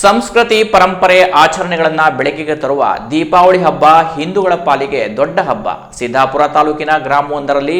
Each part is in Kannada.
ಸಂಸ್ಕೃತಿ ಪರಂಪರೆ ಆಚರಣೆಗಳನ್ನು ಬೆಳಕಿಗೆ ತರುವ ದೀಪಾವಳಿ ಹಬ್ಬ ಹಿಂದೂಗಳ ಪಾಲಿಗೆ ದೊಡ್ಡ ಹಬ್ಬ. ಸಿದ್ದಾಪುರ ತಾಲೂಕಿನ ಗ್ರಾಮವೊಂದರಲ್ಲಿ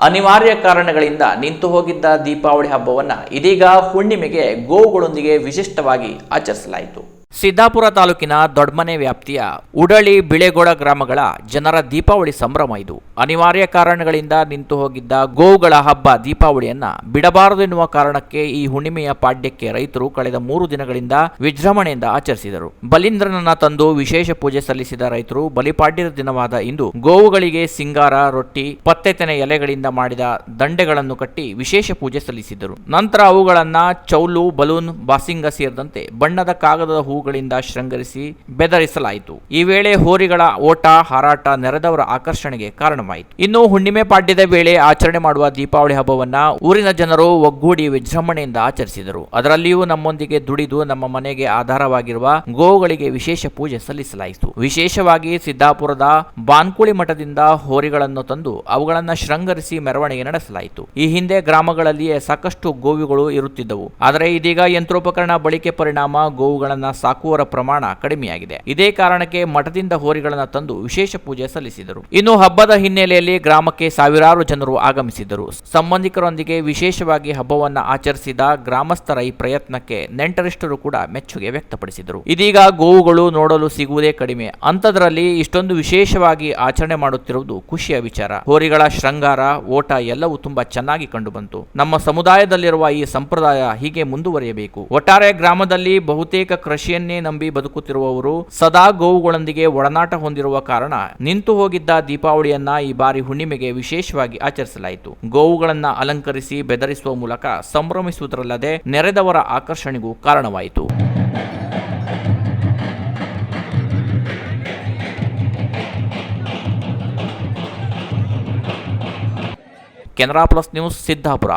ಅನಿವಾರ್ಯ ಕಾರಣಗಳಿಂದ ನಿಂತು ಹೋಗಿದ್ದ ದೀಪಾವಳಿ ಹಬ್ಬವನ್ನ ಇದೀಗ ಹುಣ್ಣಿಮೆಗೆ ಗೋವುಗಳೊಂದಿಗೆ ವಿಶಿಷ್ಟವಾಗಿ ಆಚರಿಸಲಾಯಿತು. ಸಿದ್ದಾಪುರ ತಾಲೂಕಿನ ದೊಡ್ಮನೆ ವ್ಯಾಪ್ತಿಯ ಉಡಳಿ ಬಿಳೆಗೋಡ ಗ್ರಾಮಗಳ ಜನರ ದೀಪಾವಳಿ ಸಂಭ್ರಮ ಇದು. ಅನಿವಾರ್ಯ ಕಾರಣಗಳಿಂದ ನಿಂತು ಹೋಗಿದ್ದ ಗೋವುಗಳ ಹಬ್ಬ ದೀಪಾವಳಿಯನ್ನ ಬಿಡಬಾರದು ಎನ್ನುವ ಕಾರಣಕ್ಕೆ ಈ ಹುಣ್ಣಿಮೆಯ ಪಾಡ್ಯಕ್ಕೆ ರೈತರು ಕಳೆದ ಮೂರು ದಿನಗಳಿಂದ ವಿಜೃಂಭಣೆಯಿಂದ ಆಚರಿಸಿದರು. ಬಲೀಂದ್ರನನ್ನ ತಂದು ವಿಶೇಷ ಪೂಜೆ ಸಲ್ಲಿಸಿದ ರೈತರು ಬಲಿಪಾಡ್ಯದ ದಿನವಾದ ಇಂದು ಗೋವುಗಳಿಗೆ ಸಿಂಗಾರ, ರೊಟ್ಟಿ ಪತ್ತೆತೆನೆ ಎಲೆಗಳಿಂದ ಮಾಡಿದ ದಂಡೆಗಳನ್ನು ಕಟ್ಟಿ ವಿಶೇಷ ಪೂಜೆ ಸಲ್ಲಿಸಿದರು. ನಂತರ ಅವುಗಳನ್ನ ಚೌಲು, ಬಲೂನ್, ಬಾಸಿಂಗ ಸೇರಿದಂತೆ ಬಣ್ಣದ ಕಾಗದದ ಹೂಗಳಿಂದ ಶೃಂಗರಿಸಿ ಬೆದರಿಸಲಾಯಿತು. ಈ ವೇಳೆ ಹೋರಿಗಳ ಓಟ, ಹಾರಾಟ ನೆರೆದವರ ಆಕರ್ಷಣೆಗೆ ಕಾರಣವಾಯಿತು. ಇನ್ನು ಹುಣ್ಣಿಮೆ ಪಾಡ್ಯದ ವೇಳೆ ಆಚರಣೆ ಮಾಡುವ ದೀಪಾವಳಿ ಹಬ್ಬವನ್ನ ಊರಿನ ಜನರು ಒಗ್ಗೂಡಿ ವಿಜೃಂಭಣೆಯಿಂದ ಆಚರಿಸಿದರು. ಅದರಲ್ಲಿಯೂ ನಮ್ಮೊಂದಿಗೆ ದುಡಿದು ನಮ್ಮ ಮನೆಗೆ ಆಧಾರವಾಗಿರುವ ಗೋವುಗಳಿಗೆ ವಿಶೇಷ ಪೂಜೆ ಸಲ್ಲಿಸಲಾಯಿತು. ವಿಶೇಷವಾಗಿ ಸಿದ್ದಾಪುರದ ಬಾನ್ಕುಳಿ ಮಠದಿಂದ ಹೋರಿಗಳನ್ನು ತಂದು ಅವುಗಳನ್ನು ಶೃಂಗರಿಸಿ ಮೆರವಣಿಗೆ ನಡೆಸಲಾಯಿತು. ಈ ಹಿಂದೆ ಗ್ರಾಮಗಳಲ್ಲಿಯೇ ಸಾಕಷ್ಟು ಗೋವುಗಳು ಇರುತ್ತಿದ್ದವು. ಆದರೆ ಇದೀಗ ಯಂತ್ರೋಪಕರಣ, ಬಳಿಕೆ ಪರಿಣಾಮ, ಗೋವುಗಳನ್ನ ಸಾಕುವರ ಪ್ರಮಾಣ ಕಡಿಮೆಯಾಗಿದೆ. ಇದೇ ಕಾರಣಕ್ಕೆ ಮಠದಿಂದ ಹೋರಿಗಳನ್ನು ತಂದು ವಿಶೇಷ ಪೂಜೆ ಸಲ್ಲಿಸಿದರು. ಇನ್ನು ಹಬ್ಬದ ಹಿನ್ನೆಲೆಯಲ್ಲಿ ಗ್ರಾಮಕ್ಕೆ ಸಾವಿರಾರು ಜನರು ಆಗಮಿಸಿದರು ಸಂಬಂಧಿಕರೊಂದಿಗೆ ವಿಶೇಷವಾಗಿ ಹಬ್ಬವನ್ನ ಆಚರಿಸಿದ ಗ್ರಾಮಸ್ಥರ ಈ ಪ್ರಯತ್ನಕ್ಕೆ ನೆಂಟರಿಷ್ಟರು ಕೂಡ ಮೆಚ್ಚುಗೆ ವ್ಯಕ್ತಪಡಿಸಿದರು. ಇದೀಗ ಗೋವುಗಳು ನೋಡಲು ಸಿಗುವುದೇ ಕಡಿಮೆ. ಅಂಥದ್ರಲ್ಲಿ ಇಷ್ಟೊಂದು ವಿಶೇಷವಾಗಿ ಆಚರಣೆ ಮಾಡುತ್ತಿರುವುದು ಖುಷಿಯ ವಿಚಾರ. ಹೋರಿಗಳ ಶೃಂಗಾರ, ಓಟ ಎಲ್ಲವೂ ತುಂಬಾ ಚೆನ್ನಾಗಿ ಕಂಡುಬಂತು. ನಮ್ಮ ಸಮುದಾಯದಲ್ಲಿರುವ ಈ ಸಂಪ್ರದಾಯ ಹೀಗೆ ಮುಂದುವರಿಯಬೇಕು. ಒಟ್ಟಾರೆ ಗ್ರಾಮದಲ್ಲಿ ಬಹುತೇಕ ಕೃಷಿಯನ್ನೇ ನಂಬಿ ಬದುಕುತ್ತಿರುವವರು ಸದಾ ಗೋವುಗಳೊಂದಿಗೆ ಒಡನಾಟ ಹೊಂದಿರುವ ಕಾರಣ ನಿಂತು ಹೋಗಿದ್ದ ದೀಪಾವಳಿಯನ್ನ ಈ ಬಾರಿ ಹುಣ್ಣಿಮೆಗೆ ವಿಶೇಷವಾಗಿ ಆಚರಿಸಲಾಯಿತು. ಗೋವುಗಳನ್ನ ಅಲಂಕರಿಸಿ ಬೆದರಿಸುವ ಮೂಲಕ ಸಂಭ್ರಮಿಸುವುದರಲ್ಲದೆ ನೆರೆದವರ ಆಕರ್ಷಣೆಗೂ ಕಾರಣವಾಯಿತು. Canara plus news Siddapur.